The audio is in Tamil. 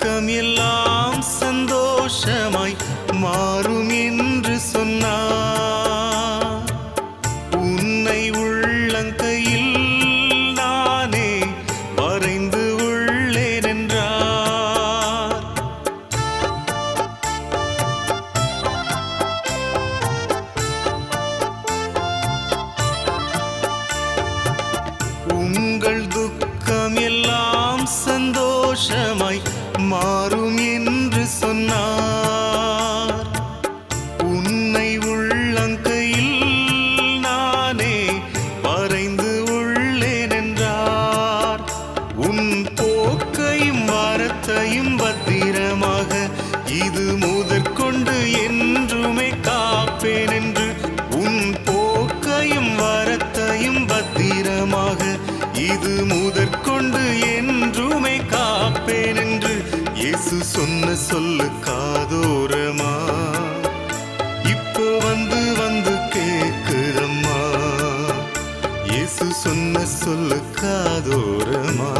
துக்கம் எல்லாம் சந்தோஷமாய் மாறும் என்று சொன்னார். சந்தோஷமாய் மாறும் என்று சொன்னார். உன்னை உள்ளங்கையில் நானே வரைந்து உள்ளேன் என்றார். உன் போக்கையும் வாரத்தையும் பத்திரமாக இது முதற்கொண்டு என்றுமே காப்பேன் என்று உன் போக்கையும் வரத்தையும் பத்திரமாக இது முதற்கொண்டு சொன்ன சொல்லு காதோரமா? இப்போ வந்து வந்து கேக்குதம்மா. இயேசு சொன்ன சொல்லு காதோரமா?